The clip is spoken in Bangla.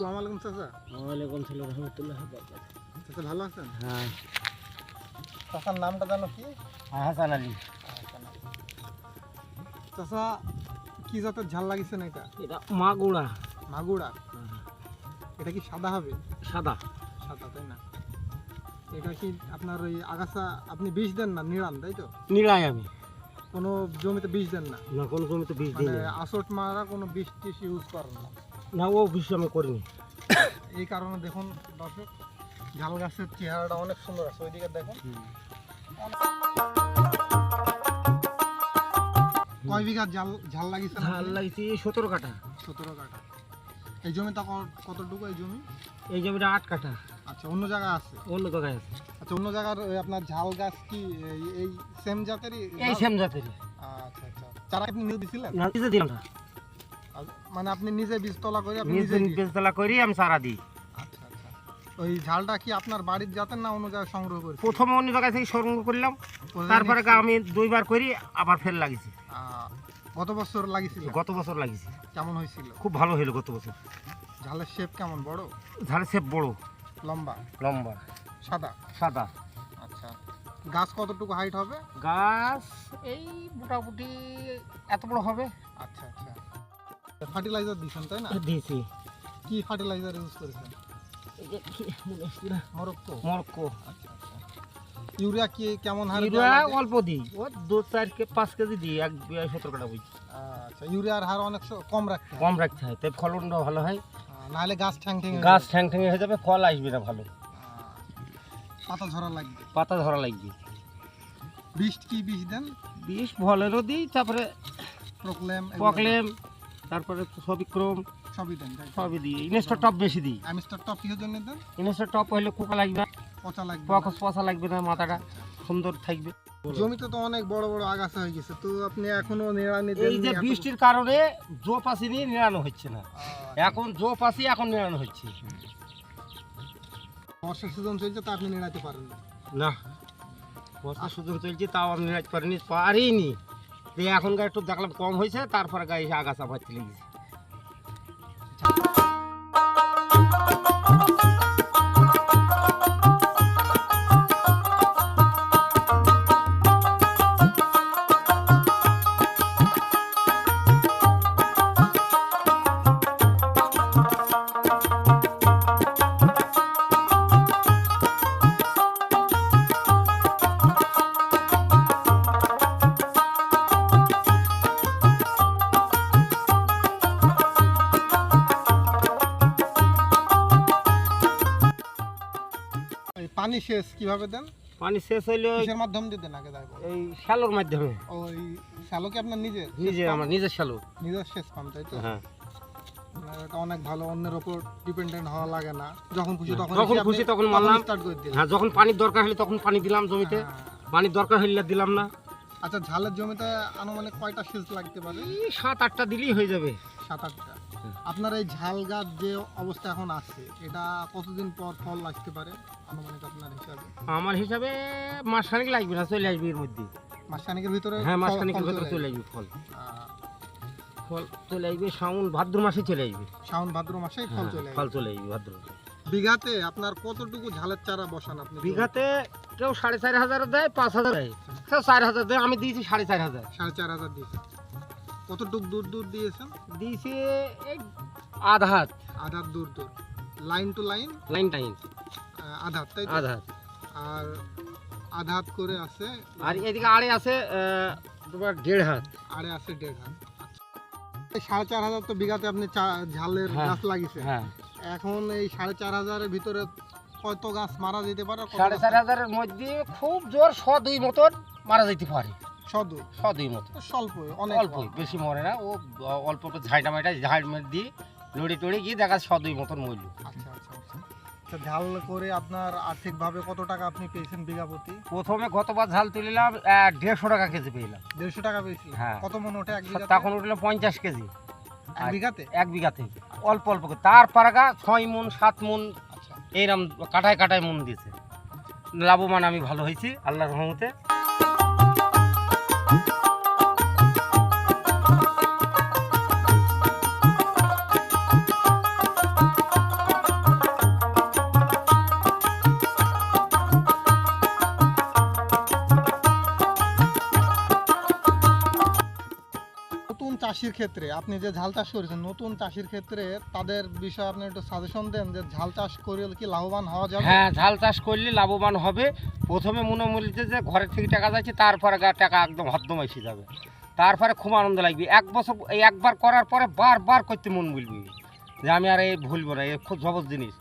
আসসালামু আলাইকুম চাচা। ওয়ালাইকুম সালাম রহমতুল্লাহ চাচা ভালো আছেন? হ্যাঁ। চাচার নামটা জানো কি? হাসান আলী। চাচা কি জাতের ঝাল লাগিয়েছেন এটা? এটা মাগুড়া মাগুড়া এটা কি সাদা হবে? সাদা। সাদা তাই না? এটা কি আপনার ওই আগাছা আপনি বিষ দেন না নিড়ান তাই তো? নিরাই আমি। কোনো জমিতে বিষ দেন না? না কোন জমিতে দিই মানে আসট মারা কোনো বিষ টিষ ইউজ করেন না। না ও বিষয় আমি করিনি। এই কারণে দেখুন দর্শক ঝাল গাছের চেহারাটা অনেক সুন্দর আছে ওইদিকে দেখুন। কয় বিঘা ঝাল ঝাল লাগিয়েছেন ঝাল লাগছে সতেরো কাঠা। সতেরো কাঠা। এই জমিটা কতটুকু এই জমি? এই জমিটা আট কাঠা। আচ্ছা অন্য জায়গায় আছে? অন্য জায়গায় আছে। আচ্ছা অন্য জায়গার আপনার ঝাল গাছ কি এই- সেম জাতেরই এই সেম জাতের আচ্ছা আচ্ছা। চারা আপনি নিজে দিছিলেন? না দিলাম না। মানে আপনি নিজে বীজতলা করে আপনি নিজে নিজে বেজতলা করি আমি সারা দিই। আচ্ছা আচ্ছা। ওই ঝালটা কি আপনার বাড়ির জাতের না অন্য জায়গায় সংগ্রহ করে প্রথমে অন্য জায়গায় থেকে সংগ্রহ করলাম তারপরে গা আমি দুইবার করি আবার ফের লাগিয়েছি। গত বছর লাগিয়েছিল? গত বছর লাগিয়েছি। কেমন হয়েছিল? খুব ভালো হলো গত বছর। ঝালের শেপ কেমন বড়? ঝাড়ে সে বড়। লম্বা? লম্বা। সাদা? সাদা। আচ্ছা। গাছ কতটুকু হাইট হবে? গাছ এই মোটামুটি এত বড় হবে? ফার্টিলাইজার দিয়েছেন তাই না? দিয়েছি। কি ফার্টিলাইজার ইউজ করেছেন? মরক্কো? মরক্কো। আচ্ছা আচ্ছা। ইউরিয়া কি কেমন হারে ইউরিয়া অল্প দিই। ও দু চার কে পাঁচ কেজি দিই এক সতেরো কাটা বুঝি। আচ্ছা ইউরিয়ার হার অনেক কম রাখতে কম রাখতে হয় তাই ফলনটা ভালো হয়। নাহলে গাছ ঠ্যাং ঠ্যাং গাছ ঠ্যাং ঠ্যাঙে হয়ে যাবে ফল আসবে না ভালো। পাতা ঝরা লাগবে। পাতা ধরা লাগবে। বিষ কি বিষ দেন? বিষ ফলেরও দিই তারপরে প্রোক্লেম পকলেম তারপরে সবিক্রম সবই দেন সবই দিই। ইনস্টার টপ বেশি দিই। অ্যামিস্টার টপ কিসের জন্য দেন? ইনস্টার টপ হইলে কোকা লাগবে পচা লাগবে। পচা লাগবে না মাথাটা সুন্দর থাকবে। জমিতে তো অনেক বড় বড় আগাছা হয়ে গেছে তো আপনি এখনও নিড়ানি এই যে বৃষ্টির কারণে জোপ আসি নিয়ে নিড়ানো হচ্ছে না। এখন জোপ আসি এখন নিড়ানো হচ্ছে। বর্ষা সিজন চলছে তা আপনি নিড়াতে পারেন না। না। বর্ষা সুযোগ চলছে তাও আমি নিরাজ পারিনি পারিনি। তো এখনকার একটু দেখলাম কম হয়েছে তারপরে গায়ে আগাছা ভাত লেগেছে পানি শেষ কীভাবে দেন? পানি শেষ হইলে কিসের মাধ্যম দিয়ে দেন আগে দেখো এই শ্যালোর মাধ্যমে। ওই শ্যালো কি আপনার নিজের নিজে আমার নিজের শ্যালো। নিজের শেষ পাম্প তাই তো? হ্যাঁ। অনেক ভালো অন্যের উপর ডিপেন্ডেন্ট হওয়া লাগে না। যখন খুশি তখন যখন খুশি তখন মারলাম। স্টার্ট করে দিলেন। হ্যাঁ যখন পানির দরকার হলে তখন পানি দিলাম জমিতে। হ্যাঁ। পানির দরকার হইলে দিলাম না। আচ্ছা ঝালের জমিতে আনুমানিক কয়টা সেচ লাগতে পারে? সাত আটটা দিলেই হয়ে যাবে। সাত আটটা। আপনার এই ঝাল গাছ যে অবস্থা এখন আছে এটা কতদিন পর ফল আসতে পারে আনুমানিক আপনার হিসাবে? আমার হিসাবে মাসখানিক লাগবে না চলে আসবে এর মধ্যে। মাসখানেকের ভিতরে হ্যাঁ মাসখানিকের ভেতরে চলে আসবে। ফল। ফল চলে আসবে শ্রাবণ ভাদ্র মাসে চলে আসবে। শ্রাবণ ভাদ্র মাসে ফল হ্যাঁ, চলে ফল চলে আসবে ভাদ্র। বিঘাতে আপনার কতটুকু ঝালের চারা বসান আপনি? বিঘাতে কেউ সাড়ে চার হাজার দেয় পাঁচ হাজার দেয়। কেউ চার হাজার দেয় আমি দিয়েছি সাড়ে চার হাজার। সাড়ে চার হাজার দিয়েছেন। কতটুকু দূর দূর দিয়েছেন? দিয়েছি এই আধ হাত। দূর দূর। Line two line? লাইন আধার তাই তো? আধ হাত। আর করে আছে? আর এদিকে আড়ে আছে তোমার দেড় হাত। আরে আছে দেড় হাত। আচ্ছা। সাড়ে চার হাজার তো বিঘাতে আপনি ঝালের হ্যাঁ। গাছ লাগিয়েছেন। হ্যাঁ। এখন এই সাড়ে চার হাজারের ভিতরে কত গাছ মারা যেতে পারে সাড়ে চার হাজারের মধ্যে খুব জোর শ দুই মতন মারা যেতে পারে। সদু। শ দুই মতন স্বল্প অনেক অল্প বেশি মরে না। ও অল্প একটু ঝাইটা মাইটা ঝাড় মেরে দিয়ে লড়ি টড়ি গিয়ে দেখা শ দুই মতন মরল। আচ্ছা আচ্ছা আচ্ছা। তো ঝাল করে আপনার আর্থিকভাবে কত টাকা আপনি পেয়েছেন বিঘা প্রতি? প্রথমে গতবার ঝাল তুলিলাম? দেড়শো টাকা কেজি পেলাম দেড়শো টাকা পেয়েছিলেন? হ্যাঁ। কত মন ওঠে এক তখন উঠল পঞ্চাশ কেজি। এক বিঘাতে? এক বিঘাতে। অল্প অল্প করে। তার পারাগা ছয় মন সাত মন আচ্ছা। এইরকম কাটায় কাটায় মন দিয়েছে। লাভবান আমি ভালো হয়েছি আল্লাহর রহমতে। Huh? চাষির ক্ষেত্রে, আপনি যে ঝাল চাষ করেছেন, নতুন চাষির ক্ষেত্রে তাদের বিষয়ে আপনি একটু সাজেশন দেন যে ঝাল চাষ করলে কি লাভবান হওয়া যাবে? হ্যাঁ ঝাল চাষ করলে লাভবান হবে। প্রথমে মনে মরিতে যে ঘরের থেকে টাকা যাচ্ছে, তারপরে টাকা একদম হদ্দম এসে যাবে। তারপরে খুব আনন্দ লাগবে। এক বছর, এই একবার করার পরে বারবার করতে মন বলবি যে আমি আর এই ভুলবো না, এ খুব জবর জিনিস।